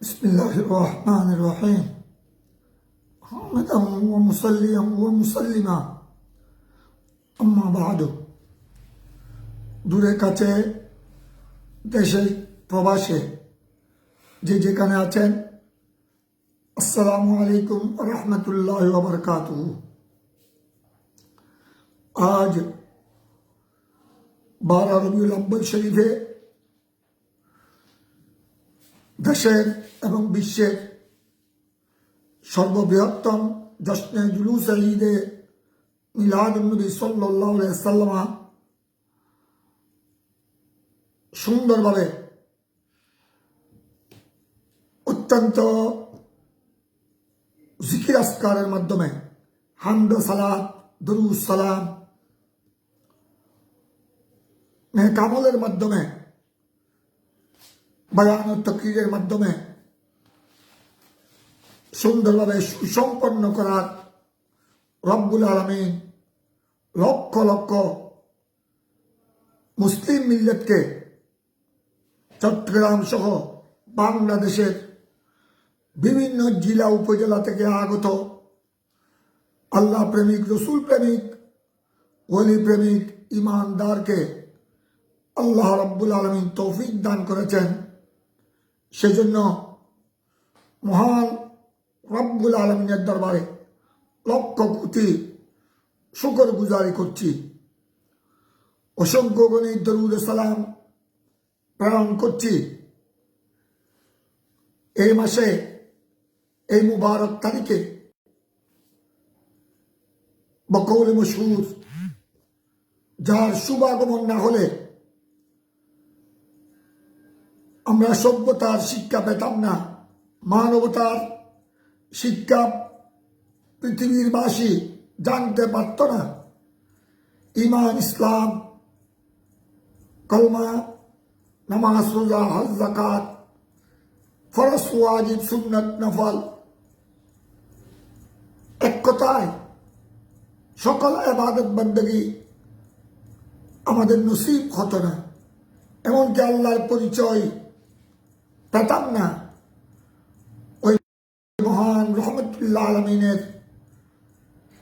بسم الله الرحمن الرحيم حامدا ومصليا ومسلما أما بعد দূরে কাছে দেশে প্রবাসে যে যেখানে আছেন আসসালামু আলাইকুম রহমতুল্লাহ বরকাত আজ বারো রবিউল আব্বাল শরীফে দেশের এবং বিশ্বের সর্ববৃহত্তম জশ্নে জুলুস ঈদে মিলাদুলনবী সাল্লাহ সুন্দরভাবে অত্যন্ত জিকির মাধ্যমে হামদ সালাদ দরুজ সালাম কামলের মাধ্যমে বয়ান ও তকরিরের মাধ্যমে সুন্দরভাবে সুসম্পন্ন করার রব্বুল আলমিন লক্ষ লক্ষ মুসলিম মিল্লেতকে চট্টগ্রাম সহ বাংলাদেশের বিভিন্ন জেলা উপজেলা থেকে আগত আল্লাহ প্রেমিক, রসুল প্রেমিক, ওলি প্রেমিক, ইমানদারকে আল্লাহ রব্বুল আলমিন তৌফিক দান করেছেন। সেজন্য মহান রব্বুল আলমিনের দরবারে লক্ষ কোটি শুকর গুজারি করছি। অসংখ্য গণিত দরুদ সালাম প্রেরণ করছি। এই মাসে এই মুবারক তারিখে বকৌল মশহুর যার শুভাগমন না হলে আমরা সভ্যতার শিক্ষা পেতাম না। মানবতার শিক্ষা পৃথিবীর বাসী জানতে পারত না। ইমান ইসলাম, কলমা, নামাজ রোজা, হজ জাকাত ফরস ওয়াজিব, সুন্নত, নফল এক কথায় সকল আবাদত বন্দগি আমাদের নসিব হতো না। এমনকি আল্লাহর পরিচয় পেতাম ওই মহান রহমতুল্লাহ আলমিনের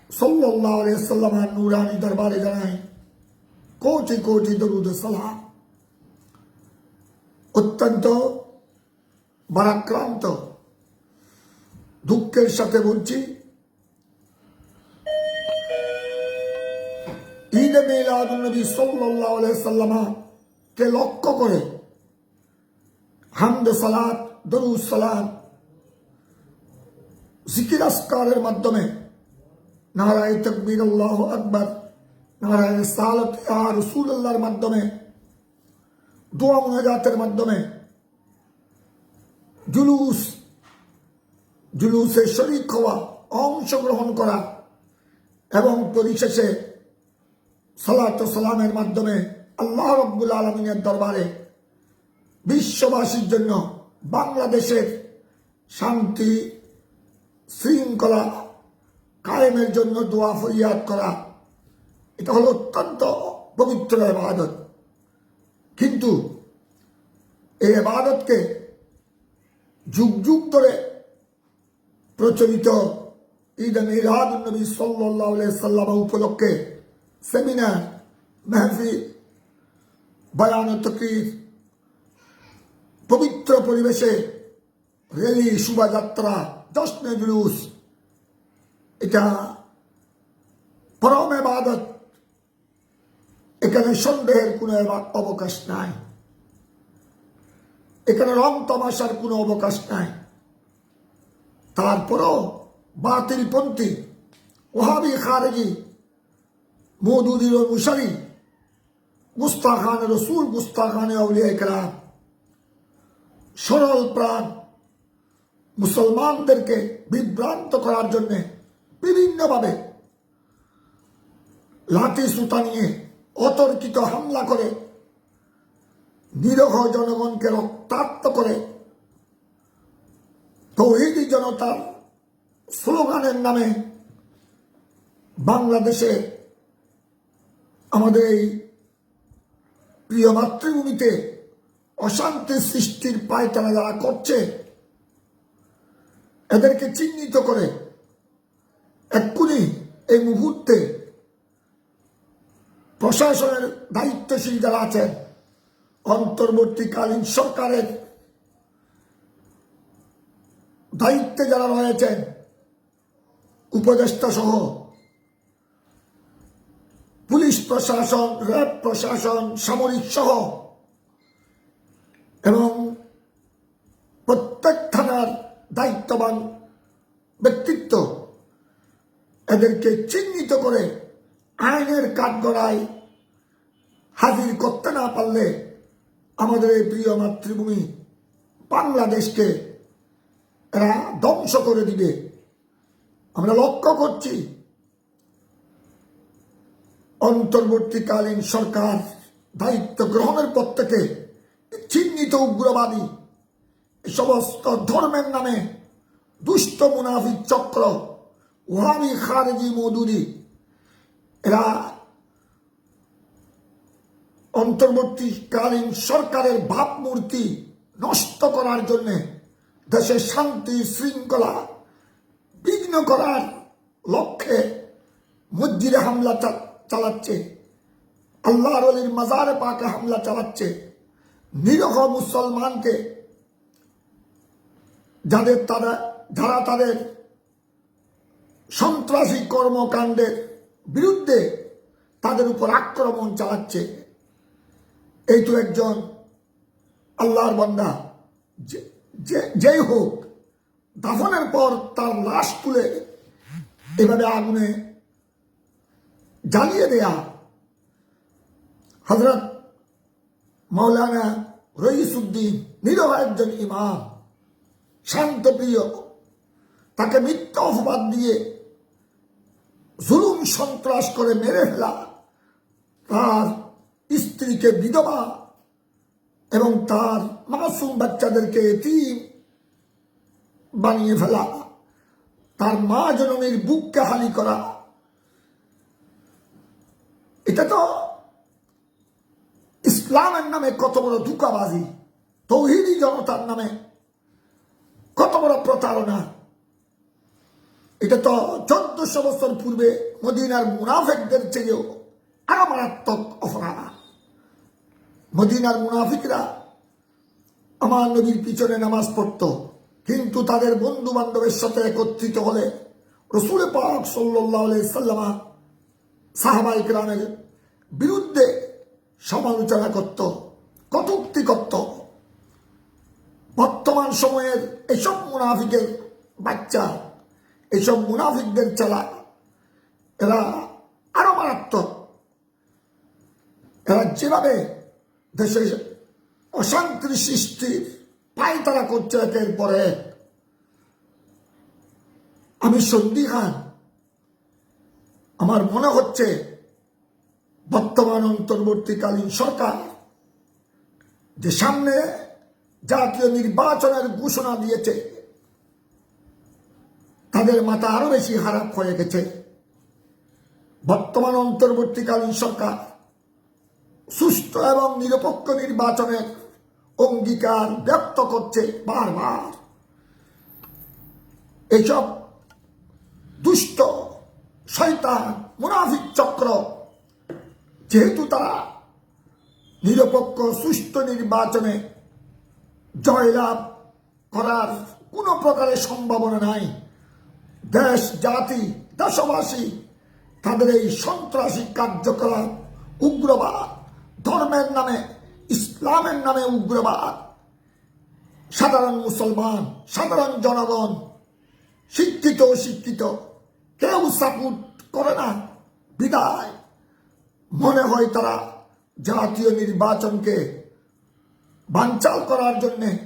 সাল্লাহ সাল্লামার নুরানি দরবারে জানাই কোটি কোটি দরুদ সালাম। অত্যন্ত বারাক্রান্ত দুঃখের সাথে বলছি, ঈদ মিলাদ নবী সাল্লাহ সাল্লামা কে লক্ষ্য করে হামদ সালাত, দরুদ সালাম জিকির আসকারের মাধ্যমে নারায় তকবীর আল্লাহ আকবর, নারায় সালত রসুল আল্লাহর মাধ্যমে, দোয়া মোনাজাতের মাধ্যমে জুলুস, জুলুসে শরিক হওয়া, অংশগ্রহণ করা এবং পরিশেষে সালাত সালামের মাধ্যমে আল্লাহ রব্বুল আলমিনের দরবারে বিশ্ববাসীর জন্য বাংলাদেশের শান্তি, শৃঙ্খলা কায়েমের জন্য দোয়া ফরিয়াদ করা, এটা হলো অত্যন্ত পবিত্র এবাদত কিন্তু এই এবাদতকে যুগ যুগ ধরে প্রচলিত ঈদ মিলাদ নবী সাল্লাহ সাল্লাম উপলক্ষে সেমিনার, মেহফিল, বয়ান তকরির পবিত্র পরিবেশে রেলি, শোভাযাত্রা জশ্নে জুলুস। এটা পরম এবাদত। এখানে সন্দেহের কোনো অবকাশ নাই। এখানে রং তমাশার কোনো অবকাশ নাই। তারপরও বাতিল পন্থী ওহাবি খারেজি, মৌদুদির মুশারি গুস্তাখান রসুল গুস্তাখানে আউলিয়া কালাম সরল প্রাণ। মুসলমানদেরকে বিভ্রান্ত করার জন্য বিভিন্নভাবে লাঠি সুতা নিয়ে অতর্কিত হামলা করে, নিরহ জনগণকে রক্তাক্ত করে, তৌহিদি জনতার স্লোগানের নামে বাংলাদেশে আমাদের এই প্রিয় মাতৃভূমিতে অশান্তি সৃষ্টির পায়তারা যারা করছে, এদেরকে চিহ্নিত করে এক্ষুনি এই মুহূর্তে প্রশাসনের দায়িত্বশীল যারা আছেন, অন্তর্বর্তীকালীন সরকারের দায়িত্বে যারা রয়েছেন, উপদেষ্টা সহ পুলিশ প্রশাসন, র্যাব প্রশাসন, সামরিক সহ এবং প্রত্যেক থানার দায়িত্ববান ব্যক্তিত্ব এদেরকে চিহ্নিত করে আইনের কাঠগড়ায় হাজির করতে না পারলে আমাদের এই প্রিয় মাতৃভূমি বাংলাদেশকে এরা ধ্বংস করে দিবে। আমরা লক্ষ্য করছি, অন্তর্বর্তীকালীন সরকার দায়িত্ব গ্রহণের পর থেকে চিহ্নিত উগ্রবাদী। সমস্ত ধর্মের নামে দুষ্ট মুনাফিক চক্র ওহাবি খারেজি মধুরি এরা অন্তর্বর্তীকালীন সরকারের ভাবমূর্তি নষ্ট করার জন্যে দেশের শান্তি, শৃঙ্খলা বিঘ্ন করার লক্ষ্যে মসজিদে হামলা চালাচ্ছে। আল্লাহর মাজারে পাকে হামলা চালাচ্ছে। নিরহ মুসলমানকে যাদের তারা, যারা তাদের সন্ত্রাসী কর্মকাণ্ডের বিরুদ্ধে তাদের উপর আক্রমণ চালাচ্ছে, এই তো একজন আল্লাহর বন্দা। যেই হোক, দাফনের পর তার লাশ তুলে এভাবে আগুনে জ্বালিয়ে দেয়া। হজরত মৌলানা রইসুদ্দিন নিরহ একজন ইমাম। শান্তপ্রিয় তাকে মিথ্যা অপবাদ দিয়ে জুলুম সন্ত্রাস করে মেরে ফেলা। তার স্ত্রীকে বিধবা এবং তার মাসুম বাচ্চাদেরকে এতিম বানিয়ে ফেলা। তার মা জননীর বুককে হালি করা। এটা তো ইসলামের নামে কত বড় ধোকাবাজি, তৌহিদি জনতার নামে কত বড় প্রতারণা। এটা তো চোদ্দশো বছর পূর্বে মদিনার মুনাফেকদের চেয়েও আরও মারাত্মক অপরাধ। মদিনার মুনাফিকরা আমার নবীর পিছনে নামাজ পড়ত, কিন্তু তাদের বন্ধু বান্ধবের সাথে একত্রিত হলে রসুল পাক সাল্লাহ সাল্লামা সাহাবাই গ্রামের বিরুদ্ধে সমালোচনা করত কটুক্তি করত বর্তমান সময়ের এসব মুনাফিকের বাচ্চা এইসব মুনাফিকদের চালা, এরা আরও মারাত্মক। এরা যেভাবে দেশে অশান্তির সৃষ্টি সৃষ্টির পায়তারা করছে একের পরে। আমি সন্দিহান আমার মনে হচ্ছে বর্তমান অন্তর্বর্তীকালীন সরকার, যে সামনে জাতীয় নির্বাচনের ঘোষণা দিয়েছে, তাদের মাথা আরও বেশি খারাপ হয়ে গেছে। বর্তমান অন্তর্বর্তীকালীন সরকার সুস্থ এবং নিরপেক্ষ নির্বাচনের অঙ্গীকার ব্যক্ত করছে বারবার। এইসব দুষ্ট শয়তান, মুনাফিক চক্র যেহেতু তারা নিরপেক্ষ সুস্থ নির্বাচনে জয়লাভ করার কোনো প্রকারের সম্ভাবনা নাই। দেশ, জাতি, দেশবাসী তাদের এই সন্ত্রাসী কার্যকলাপ, উগ্রবাদ, ধর্মের নামে, ইসলামের নামে উগ্রবাদ, সাধারণ মুসলমান, সাধারণ জনগণ, শিক্ষিত, অশিক্ষিত, কেউ সাপোর্ট করে না। বিদায়। মনে হয় তারা জাতীয় নির্বাচনকে বানচাল করার জন্যে,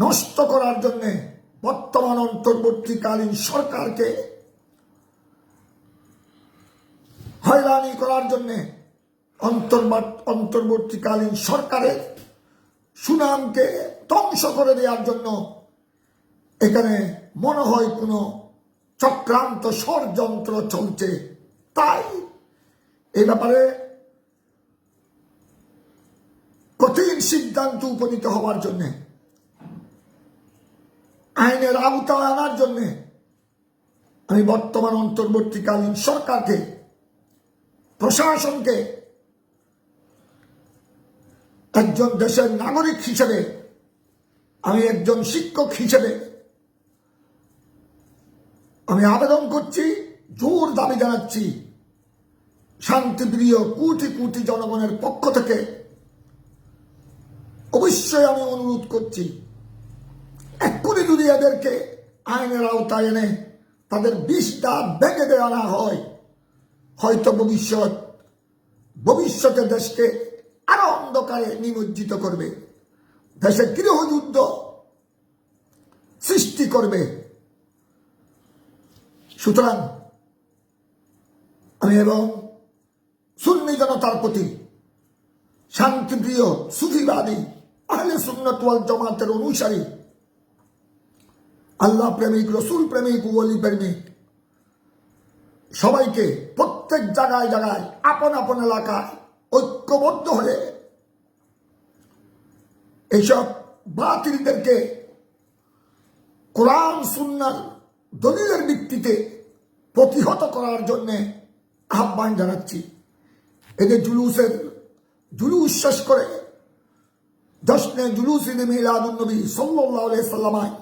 নষ্ট করার জন্যে বর্তমান অন্তর্বর্তীকালীন সরকারকে হয়রানি করার জন্যে অন্তর্বা- অন্তর্বর্তীকালীন সরকারের সুনামকে ধ্বংস করে দেওয়ার জন্য এখানে মনে হয় কোনো চক্রান্ত ষড়যন্ত্র চলছে। তাই এই ব্যাপারে কঠিন সিদ্ধান্ত উপনীত হওয়ার জন্যে, আইনের আওতায় আনার জন্যে আমি বর্তমান অন্তর্বর্তীকালীন সরকারকে, প্রশাসনকে একজন দেশের নাগরিক হিসেবে, আমি একজন শিক্ষক হিসেবে আমি আবেদন করছি, জোর দাবি জানাচ্ছি। শান্তিপ্রিয় কোটি কোটি জনগণের পক্ষ থেকে অবশ্যই আমি অনুরোধ করছি, এক্ষুনি যদি এদেরকে আইনের আওতায় এনে তাদের বিষটা ভেঙে দেওয়া না হয়, হয়তো ভবিষ্যৎ, ভবিষ্যতে দেশকে আরও অন্ধকারে নিমজ্জিত করবে। দেশে গৃহযুদ্ধ সৃষ্টি করবে। সুতরাং আমি এবং সুন্নি জনতার প্রতি শান্তিপ্রিয় সুফিবাদী, আহলে সুন্নত জমাতের অনুসারী, আল্লাহ প্রেমিক, রসুল প্রেমিক, ওলি প্রেমিক, সবাইকে প্রত্যেক জায়গায় জায়গায়, আপন আপন এলাকায় ঐক্যবদ্ধ হয়ে এইসব বাতিলদেরকে কোরআন, সুন্নার দলিলের ভিত্তিতে প্রতিহত করার জন্যে আহ্বান জানাচ্ছি। এদের জুলুসের, জুলুস শেষ করে। জশ্নে জুলুস ঈদ মিলাদুন্নবী সাল্লাহ সাল্লামায়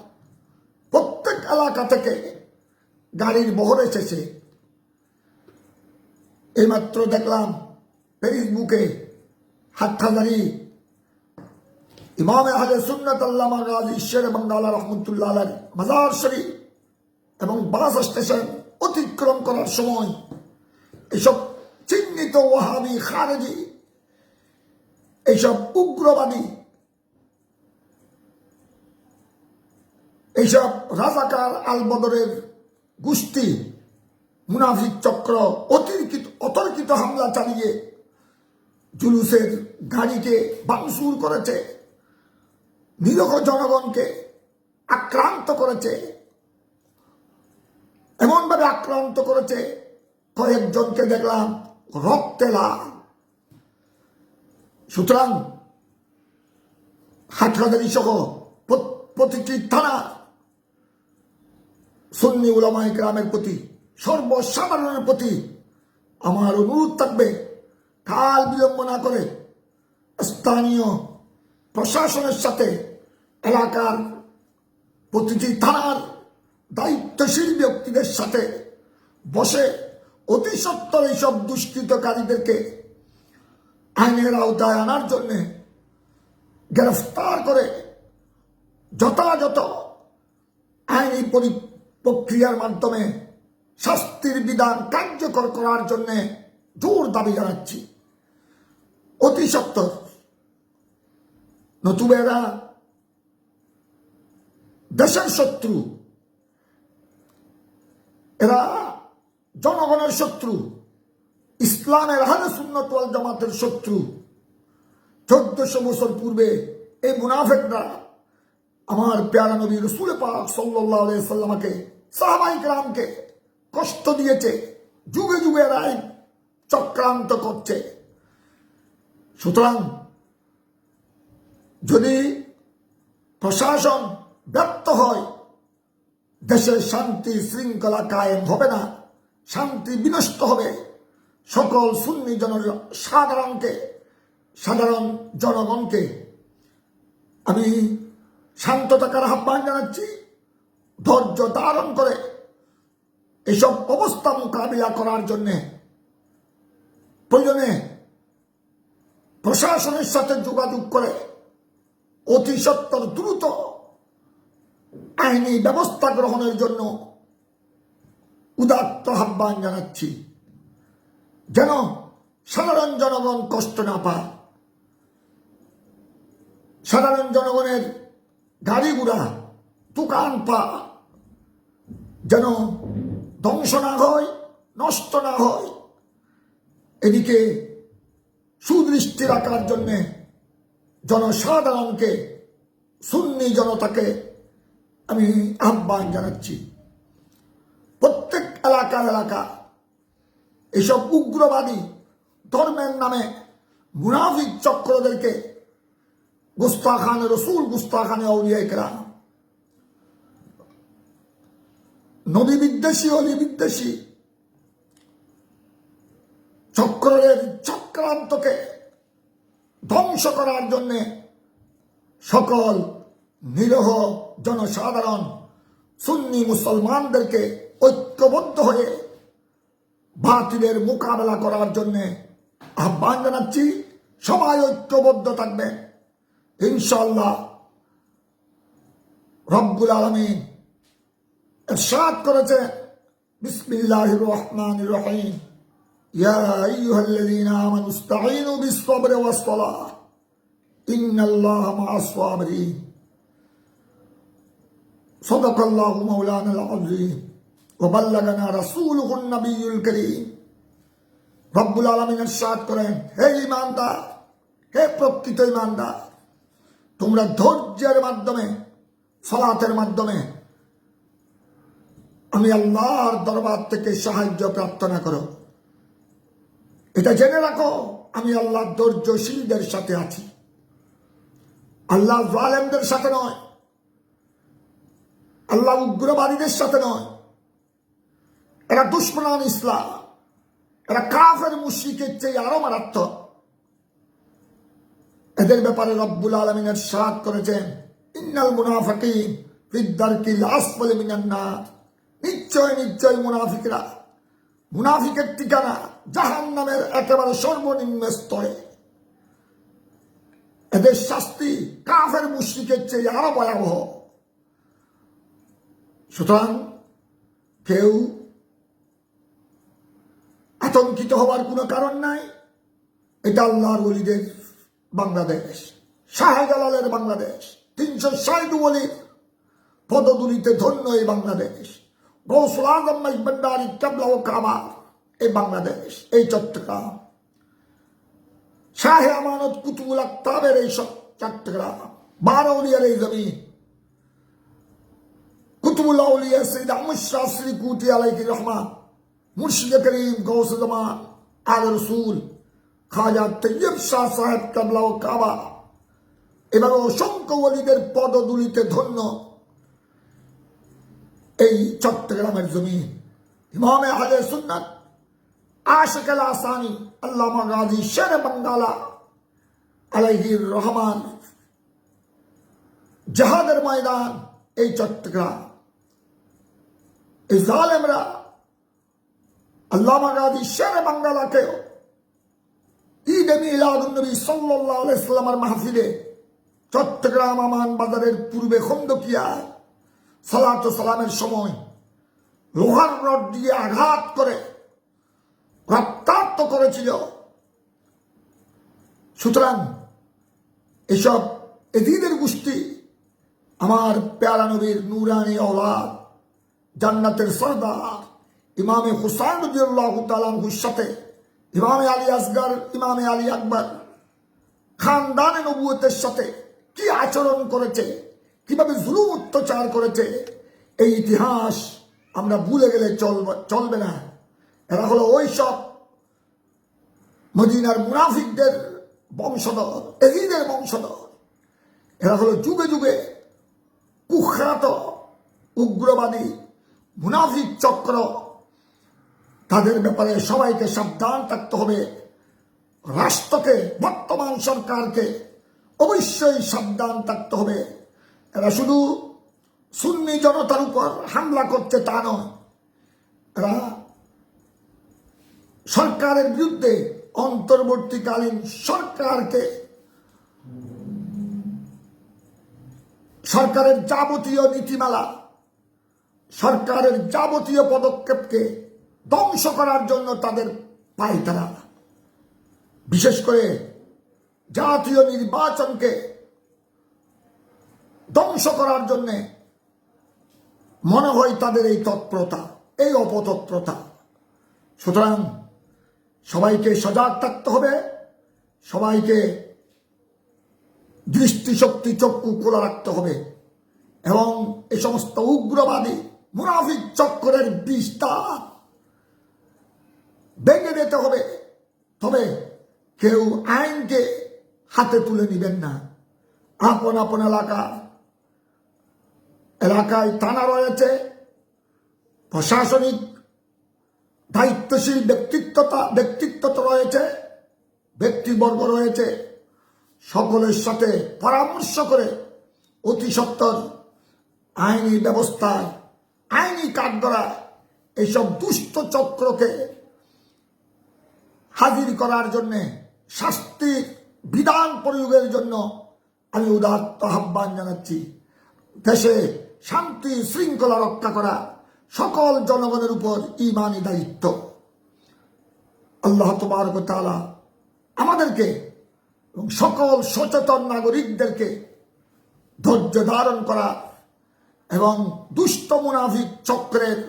প্রত্যেক এলাকা থেকে গাড়ির বহর এসেছে। এইমাত্র দেখলাম ফেসবুকে হাটখাজারি। ইমাম আহলে সুন্নত আল্লামা গাজী শের বাঙ্গালা রহমতুল্লাহ আলার মাজার শরীফ এবং বাস স্টেশন অতিক্রম করার সময় এসব চিহ্নিত ওয়াহাবি খারেজি, এইসব উগ্রবাদী, এইসব রাজাকার আল বদরের গোষ্ঠী, মুনাফিক চক্র, অতিরিক্ত অতর্কিত হামলা চালিয়ে জুলুসের গাড়িকে বাংসুর করেছে, নিরহ জনগণকে আক্রান্ত করেছে, এমনভাবে আক্রান্ত করেছে, কয়েকজনকে দেখলাম রক্তে লাল সুতরাং হাটহাজারি সহ প্রতিটি থানা সুন্নি উলামাই গ্রামের প্রতি সর্বসাধারণের প্রতি আমার অনুরোধ থাকবে, কাল বিলম্ব না করে স্থানীয় প্রশাসনের সাথে এলাকার প্রতিটি থানার দায়িত্বশীল ব্যক্তিদের সাথে বসে অতি সত্তর এইসব দুষ্কৃতকারীদেরকে আইনের আওতায় আনার জন্যে গ্রেফতার করে যথাযথ আইনি পরি- প্রক্রিয়ার মাধ্যমে শাস্তির বিধান কার্যকর করার জন্য জোর দাবি জানাচ্ছি। অতি সত্তর। নতুবেরা, দেশের শত্রু, এরা জনগণের শত্রু, ইসলামের হালে সুন্নত ওয়াল জামাতের শত্রু। চোদ্দশো বছর পূর্বে এই মুনাফেকরা আমার পেয়ারা নবী রসুল পাক সাল্লাহ সাল্লামাকে, সাহাবাই গ্রামকে কষ্ট দিয়েছে, যুগে যুগে রায় চক্রান্ত করছে। সুতরাং যদি প্রশাসন ব্যর্থ হয় দেশের শান্তি শৃঙ্খলা কায়েম হবে না। শান্তি বিনষ্ট হবে। সকল সুন্নি জন সাধারণকে, সাধারণ জনগণকে আমি শান্ত থাকার আহ্বান জানাচ্ছি। ধৈর্য ধারণ করে এসব অবস্থা মোকাবিলা করার জন্য প্রয়োজনে প্রশাসনের সাথে যোগাযোগ করে অতি সত্তর দ্রুত আইনি ব্যবস্থা গ্রহণের জন্য উদাত্ত আহ্বান জানাচ্ছি। যেন সাধারণ জনগণ কষ্ট না পায়। সাধারণ জনগণের গাড়ি ঘোড়া দোকান পা যেন ধ্বংস না হয়, নষ্ট না হয়। এদিকে সুদৃষ্টি রাখার জন্যে জনসাধারণকে, সুন্নি জনতাকে আমি আহ্বান জানাচ্ছি। এলাকার এলাকা। এসব উগ্রবাদী ধর্মের নামে মুনাফিক চক্রদেরকে গুস্তাখানে, রসুল গুস্তাখানে অলিয়া কেরাম বিদ্বেষী, অলি বিদ্বেষী চক্রের চক্রান্তকে ধ্বংস করার জন্যে সকল নিরহ জনসাধারণ সুন্নি মুসলমানদেরকে ঐক্যবদ্ধ হয়ে বাতিলের মোকাবেলা করার জন্য আহ্বান জানাচ্ছি সবাই ঐক্যবদ্ধ থাকবে ইনশাল্লাহ রব্বুল আলমিন ارشاد করেছে বিসমিল্লাহির রহমানির রহিম ইয়া আইয়ুহাল্লাযীনা আমানু ইসতাঈনু বিস-সাবরি ওয়াস-সালাহ ইন্নাল্লাহা মা'আস-সাবিরিন সাদাকাল্লাহু মাওলানাল আযীম ওয়া ওবাল্লাগানা রাসুল হুন্নাবিউল করিম। রব্বুল আলমিন সাদ করেন, হে হে প্রকৃত তোমরা ধৈর্যের মাধ্যমে, সলাতের মাধ্যমে আমি আল্লাহর দরবার থেকে সাহায্য প্রার্থনা করো। এটা জেনে রাখো, আমি আল্লাহ ধৈর্যশীলদের সাথে আছি। আল্লাহ জালেমদের সাথে নয়, আল্লাহ উগ্রবাদীদের সাথে নয় এরা দুশ্মনান ইসলাম। এরা কাফের মুশিকের চেয়ে আরও মারাত্মক। এদের ব্যাপারে রব্বুল আলমিনের সাদ করেছেন, ইন্নাল মুনাফাকিন ফিদ্দারকিল আসফালি মিনান নার নিশ্চয় নিশ্চয় মুনাফিকরা। মুনাফিকের ঠিকানা জাহান নামের একেবারে সর্বনিম্ন স্তরে। এদের শাস্তি কাফের মুশ্রিকের চেয়ে আরও ভয়াবহ। সুতরাং কেউ আতঙ্কিত হওয়ার কোনো কারণ নাই। এটা আল্লাহর ওলিদের বাংলাদেশ, শাহজালালের বাংলাদেশ, তিনশো ষাট ওলির পদদুলিতে ধন্য এই বাংলাদেশ। কাবা এই বাংলাদেশ, এই চট্টগ্রাম। শাহে আমানত কুতুবুল আক্তাবের এই চট্টগ্রাম। বারৌলিয়ার এই জমিন কুতুবুল শ্রী কুটি আলাইকি রহমান মুর্শিদ করিম গৌস জামান আল রসুল খাজা তৈয়ব শাহ সাহেব কাবলা ও কাবা। এবার অসংখ্য ওলিদের পদদুলিতে ধন্য এই চট্টগ্রামের জমিন ইমামে আলে সুন্নাত আশিক আল আসানি আল্লামা গাজী শের বাঙ্গালা আলাইহির রহমান। জাহাদের ময়দান এই চট্টগ্রাম। এই জালেমরা আল্লামা গাজী শের বাঙ্গালাকেও ঈদ মিলাদুন্নবী সাল্লাল্লাহু আলাইহি মাহফিলে চট্টগ্রাম আমান বাজারের পূর্বে খন্দকিয়ায় সালাত সালামের সময় লোহার রড দিয়ে আঘাত করে রক্তাক্ত করেছিল। সুতরাং এসব এদিনের গোষ্ঠী আমার প্যারা নবীর নুরানি অলাদ জান্নাতের সর্দার ইমামে হুসাইন রদিয়াল্লাহু তাআলার সাথে, ইমামে আলী আসগর, ইমামে আলী আকবর, খানদানে নবুয়তের সাথে কি আচরণ করেছে, কীভাবে জুলুম অত্যাচার করেছে, এই ইতিহাস আমরা ভুলে গেলে চলবে চলবে না। এরা হলো ওই সব মদিনার মুনাফিকদের বংশধর এজিদের বংশধর। এরা হলো যুগে যুগে কুখ্যাত উগ্রবাদী মুনাফিক চক্র তাদের ব্যাপারে সবাইকে সাবধান থাকতে হবে। রাষ্ট্রকে, বর্তমান সরকারকে অবশ্যই সাবধান থাকতে হবে। এরা শুধু সুন্নি জনতার উপর হামলা করছে তা নয়। এরা সরকারের বিরুদ্ধে অন্তর্বর্তীকালীন সরকারকে, সরকারের যাবতীয় নীতিমালা, সরকারের যাবতীয় পদক্ষেপকে ধ্বংস করার জন্য তাদের পায় তারা বিশেষ করে জাতীয় নির্বাচনকে ধ্বংস করার জন্য মনে হয় তাদের এই তৎপরতা, এই অপতৎপরতা। সুতরাং সবাইকে সজাগ থাকতে হবে, সবাইকে দৃষ্টিশক্তি চক্ষু খোলা রাখতে হবে এবং এ সমস্ত উগ্রবাদী, মুনাফিক চক্রের বিস্তার ভেঙে দিতে হবে। তবে কেউ আইনকে হাতে তুলে নিবেন না। আপন আপন এলাকা, এলাকায় থানা রয়েছে। প্রশাসনিক দায়িত্বশীল ব্যক্তিত্বতা ব্যক্তিত্ব রয়েছে, ব্যক্তিবর্গ রয়েছে। সকলের সাথে পরামর্শ করে অতি সত্তর আইনি ব্যবস্থায় আইনি কাঠগড়া এইসব দুষ্ট চক্রকে হাজির করার জন্যে শাস্তির বিধান প্রয়োগের জন্য আমি উদাত্ত আহ্বান জানাচ্ছি। দেশে শান্তি শৃঙ্খলা রক্ষা করা সকল জনগণের উপর ইমানি দায়িত্ব। আল্লাহ তোমারক তাআলা আমাদেরকে এবং সকল সচেতন নাগরিকদেরকে ধৈর্য ধারণ করা এবং দুষ্ট মুনাফিক চক্রের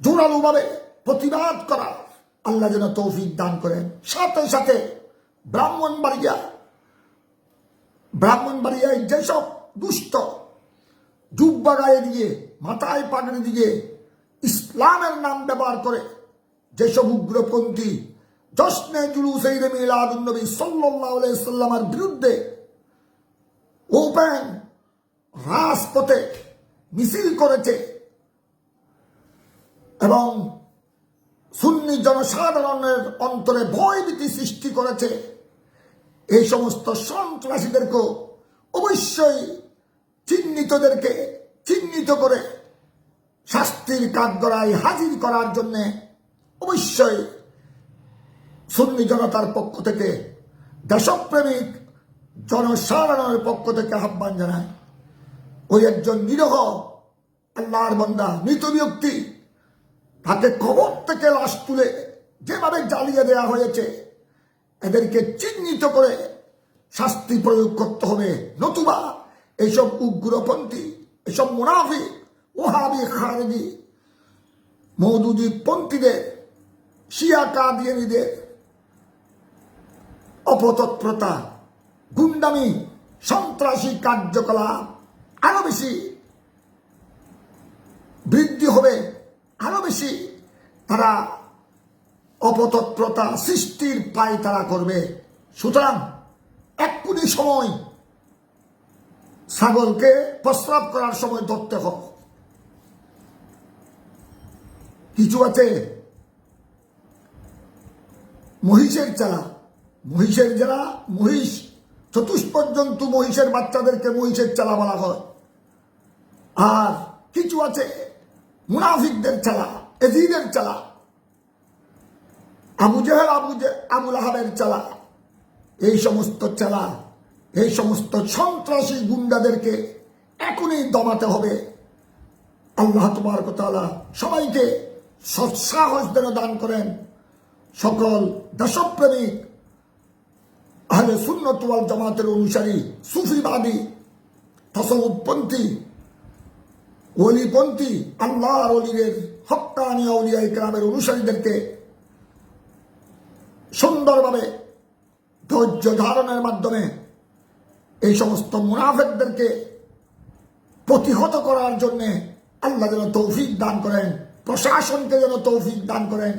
জোরালোভাবে প্রতিবাদ করা। আল্লাহ যেন তৌফিক দান করেন। সাথে সাথে ব্রাহ্মণবাড়িয়া। ব্রাহ্মণবাড়িয়ায় যেসব দুষ্ট জুব্বা গায়ে দিয়ে, মাথায় পাগড়ি দিয়ে ইসলামের নাম ব্যবহার করে, যেসব উগ্রপন্থী জশ্নে জুলুসে ঈদে মিলাদুন্নবী সাল্লাল্লাহু আলাইহি সাল্লামের বিরুদ্ধে ওপেন রাজপথে মিছিল করেছে এবং সুন্নি জনসাধারণের অন্তরে ভয়ভীতি সৃষ্টি করেছে। এই সমস্ত সন্ত্রাসীদেরকেও অবশ্যই চিহ্নিতদেরকে চিহ্নিত করে শাস্তির কাঠগড়ায় হাজির করার জন্যে অবশ্যই সুন্নি জনতার পক্ষ থেকে, দেশপ্রেমিক জনসাধারণের পক্ষ থেকে আহ্বান জানায় ওই একজন নিরহ আল্লাহর বন্দা, মৃত ব্যক্তি তাকে কবর থেকে লাশ তুলে যেভাবে জ্বালিয়ে দেওয়া হয়েছে, এদেরকে চিহ্নিত করে শাস্তি প্রয়োগ করতে হবে। নতুবা এইসব উগ্রপন্থী, এসব মুনাফি ওহাবি, খারেজি মৌদুদি পন্থীদের, শিয়া কাদিয়ানিদের অপতৎপ্রতা, গুন্ডামি, সন্ত্রাসী কার্যকলাপ আরও বেশি বৃদ্ধি হবে। আরও বেশি তারা অপতৎপ্রতা সৃষ্টির পায় তারা করবে। সুতরাং এক্ষুনি সময় ছাগলকে প্রস্রাব করার সময় ধরতে হবে। কিছু আছে? মহিষের চালা মহিষের যারা মহিষ চতুষ্পর্যন্ত মহিষের বাচ্চাদেরকে মহিষের চালা বলা হয়। আর কিছু আছে? মুনাফিকদের চালা এজিদের চালা, আবু জেহেল, আবু আবুল আহাবের চালা, এই সমস্ত চালা, এই সমস্ত সন্ত্রাসী গুন্ডাদেরকে এখনই দমাতে হবে। আল্লাহ তোমার কথা সবাইকে সৎসাহস যেন দান করেন। সকল দেশপ্রেমিক, আহলে সুন্নত ওয়াল জামাতের অনুসারী সুফিবাদী তসউপপন্থী ওলিপন্থী আল্লাহর অলিদের হক্কানি আউলিয়া ইকরামের অনুসারীদেরকে সুন্দরভাবে ধৈর্য ধারণের মাধ্যমে এই সমস্ত মুনাফেকদেরকে প্রতিহত করার জন্যে আল্লাহ যেন তৌফিক দান করেন, প্রশাসনকে যেন তৌফিক দান করেন।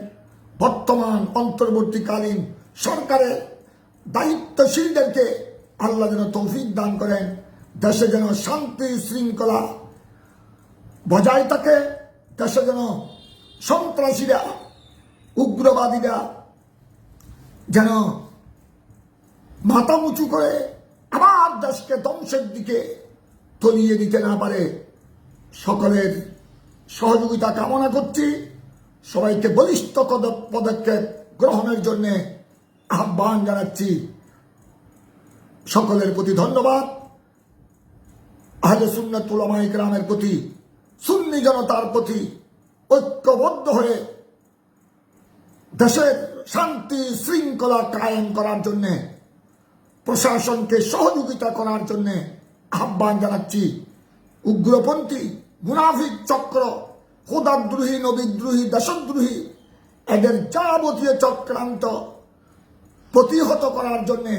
বর্তমান, অন্তর্বর্তীকালীন সরকারের দায়িত্বশীলদেরকে আল্লাহ যেন তৌফিক দান করেন। দেশে যেন শান্তি, শৃঙ্খলা বজায় থাকে, দেশে যেন সন্ত্রাসীরা, উগ্রবাদীরা যেন মাথা উঁচু করে আবার দেশকে ধ্বংসের দিকে তলিয়ে দিতে না পারে। সকলের সহযোগিতা কামনা করছি। সবাইকে বলিষ্ঠ পদ- পদক্ষেপ গ্রহণের জন্যে আহ্বান জানাচ্ছি। সকলের প্রতি ধন্যবাদ। আহলে সুন্নাত উলামা ইকরামের প্রতি সুন্নি জনতার প্রতি ঐক্যবদ্ধ হয়ে দেশের শান্তি শৃঙ্খলা কায়েম করার জন্যে, প্রশাসনকে সহযোগিতা করার জন্যে আহ্বান জানাচ্ছি। উগ্রপন্থী, মুনাফিক চক্র, খোদাদ্রোহী, নবীদ্রোহী, দেশদ্রোহী, এদের যাবতীয় চক্রান্ত প্রতিহত করার জন্যে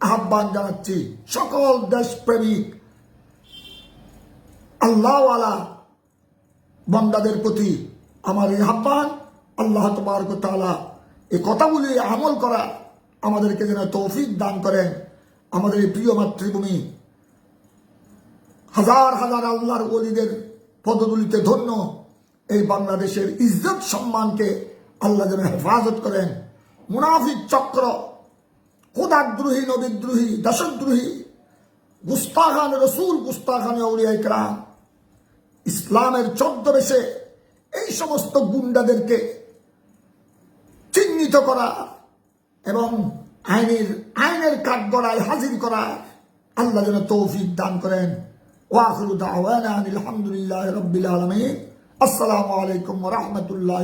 আহ্বান জানাচ্ছি। সকল দেশপ্রেমিক, আল্লাহওয়ালা বন্দাদের প্রতি আমার এই আহ্বান, আল্লাহ তবারক তাআলা এই কথাগুলি আমল করা আমাদেরকে যেন তৌফিক দান করেন। আমাদের এই প্রিয় মাতৃভূমি হাজার হাজার আল্লাহর ওলিদের পদগুলিতে ধন্য এই বাংলাদেশের ইজ্জত সম্মানকে আল্লাহ যেন হেফাজত করেন। মুনাফিক চক্র খোদাদ্রোহী নবীদ্রোহী দশদ্রোহী গুস্তাখান, রসুল গুস্তাখান উলিয়া ইকরাম ইসলামের ছদ্মবেশে এই সমস্ত গুন্ডাদেরকে চিহ্নিত করা এবং আইনের আইনের কাঠগড়ায় হাজির করা আল্লাহ যেন তৌফিক দান করেন। দাওয়ানা আলহামদুলিল্লাহ রবিল আলমিন। আসসালামু আলাইকুম রহমতুল্লাহ